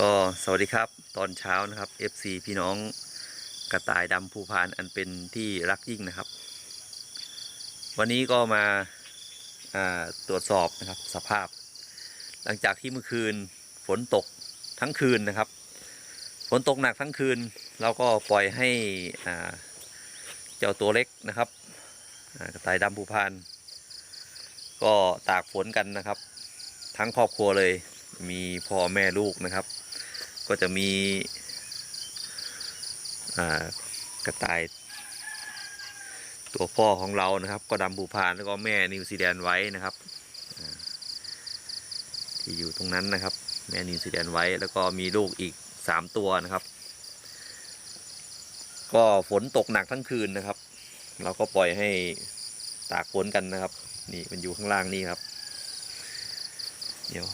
ก็สวัสดีครับตอนเช้านะครับ FC พี่น้องกระต่ายดำภูพานอันเป็นที่รักยิ่งนะครับ วันนี้ก็มาาตรวจสอบนะครับสภาพ หลังจากที่เมื่อคืนฝนตกทั้งคืนนะครับ ฝนตกหนักทั้งคืน เราก็ปล่อยให้เจ้าตัวเล็กนะครับกระต่ายดำภูพาน ก็ตากฝนกันนะครับ ทั้งครอบครัวเลย มีพ่อแม่ลูกนะครับ ก็จะมีกระต่าย ตัวพ่อของเรานะครับ ก็ดำบูพานแล้วก็แม่นิวซีแลนด์ไว้นะครับที่อยู่ตรงนั้นนะครับ แม่นิวซีแลนด์ไว้แล้วก็มีลูกอีกสามตัวนะครับ ก็ฝนตกหนักทั้งคืนนะครับ เราก็ปล่อยให้ตากฝนกันนะครับ นี่มันอยู่ข้างล่างนี่ครับ เดี๋ยว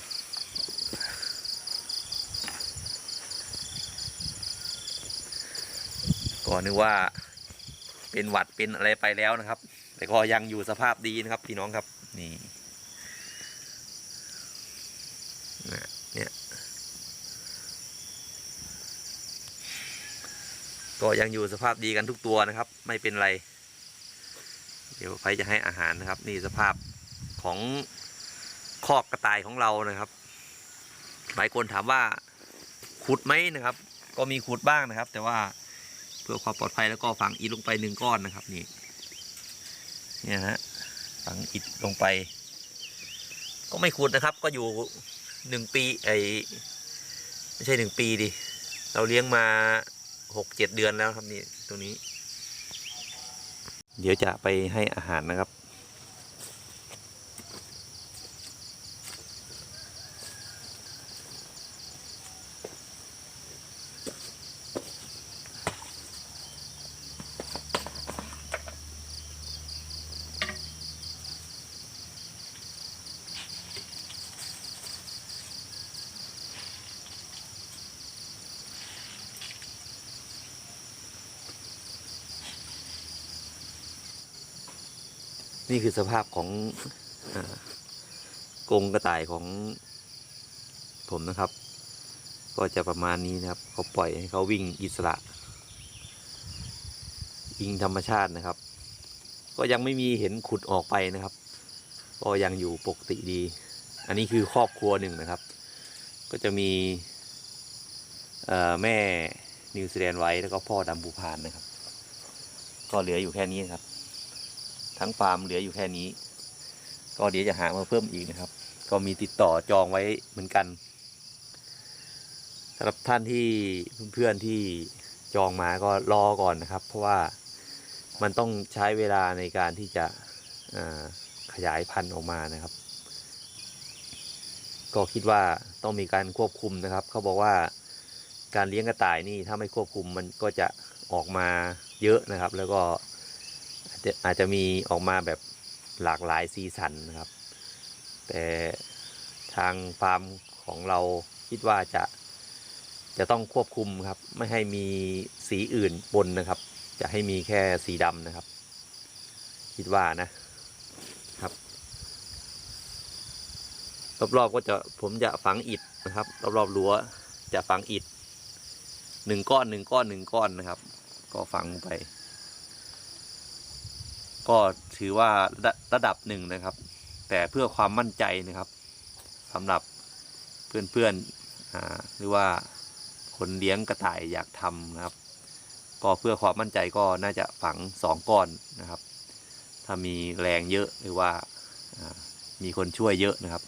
ก็นึกว่าเป็นหวัดเป็นอะไรไปแล้วนะครับ แต่ก็ยังอยู่สภาพดีนะครับพี่น้องครับนี่นะเนี่ยก็ยังอยู่สภาพดีกันทุกตัวนะครับ ไม่เป็นไร เดี๋ยวไฟจะให้อาหารนะครับ นี่สภาพของคอกกระต่ายของเรานะครับหลายคนถามว่าขุดไหมนะครับ ก็มีขุดบ้างนะครับ แต่ว่า พื่อความปลอดภัยแล้วก็ฝังอิฐลงไปหนึ่งก้อนนะครับนี่เนี่ยฮะฝังอิฐลงไป ก็ไม่ขุดนะครับ ก็อยู่หนึ่งปีไอไม่ใช่หนึ่งปีดิเราเลี้ยงมาหกเจ็ดเดือนแล้วครับนี่ตรงนี้ เดี๋ยวจะไปให้อาหารนะครับ นี่คือสภาพของอกรงกระต่ายของผมนะครับ ก็จะประมาณนี้นะครับ เขาปล่อยให้เขาวิ่งอิสระวิ่งธรรมชาตินะครับ ก็ยังไม่มีเห็นขุดออกไปนะครับ ก็ยังอยู่ปกติดี อันนี้คือครอบครัวหนึ่งนะครับ ก็จะมีแม่นิวซีแลนด์ไว้แล้วก็พ่อดำบูพานนะครับ ก็เหลืออยู่แค่นี้นครับ ทั้งฟาร์มเหลืออยู่แค่นี้ ก็เดี๋ยวจะหามาเพิ่มอีกนะครับ ก็มีติดต่อจองไว้เหมือนกันสำหรับท่านที่เพื่อนๆที่จองมาก็รอก่อนนะครับ เพราะว่ามันต้องใช้เวลาในการที่จะขยายพันธุ์ออกมานะครับ ก็คิดว่าต้องมีการควบคุมนะครับ เขาบอกว่าการเลี้ยงกระต่ายนี่ถ้าไม่ควบคุมมันก็จะออกมาเยอะนะครับ แล้วก็ อาจจะอาจจะมีออกมาแบบหลากหลายสีสันนะครับ แต่ทางฟาร์มของเราคิดว่าจะจะต้องควบคุมครับ ไม่ให้มีสีอื่นปนนะครับ จะให้มีแค่สีดำนะครับ คิดว่านะครับ รอบๆก็จะผมจะฝังอิฐนะครับ รอบๆรั้วจะฝังอิฐหนึ่งก้อนหนึ่งก้อนหนึ่งก้อนนะครับ ก็ฝังไป ก็ถือว่าระดับหนึ่งนะครับ แต่เพื่อความมั่นใจนะครับสำหรับเพื่อนๆหรือว่าคนเลี้ยงกระต่ายอยากทำนะครับ ก็เพื่อความมั่นใจก็น่าจะฝังสองก้อนนะครับ ถ้ามีแรงเยอะหรือว่าอ่ามีคนช่วยเยอะนะครับ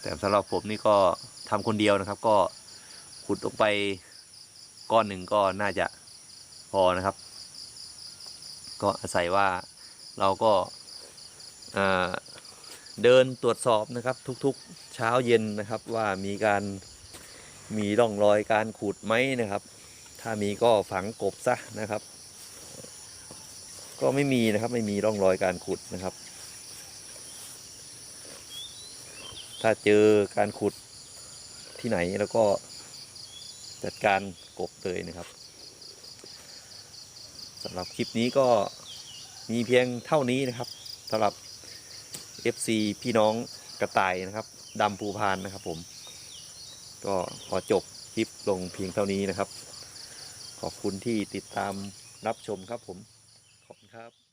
แต่สำหรับผมนี่ก็ทำคนเดียวนะครับ ก็ขุดลงไปก้อนหนึ่งก็น่าจะพอนะครับ ก็อาศัยว่า เราก็เดินตรวจสอบนะครับทุกๆเช้าเย็นนะครับว่ามีการมีร่องรอยการขูดไหมนะครับ ถ้ามีก็ฝังกบซะนะครับ ก็ไม่มีนะครับไม่มีร่องรอยการขุดนะครับ ถ้าเจอการขุดที่ไหนแล้วก็จัดการกบเลยนะครับสำหรับคลิปนี้ก็ มีเพียงเท่านี้นะครับสำหรับ FC พี่น้องกระต่ายนะครับดำภูพานนะครับผม ก็ขอจบคลิปลงเพียงเท่านี้นะครับ ขอบคุณที่ติดตามรับชมครับผม ขอบคุณครับ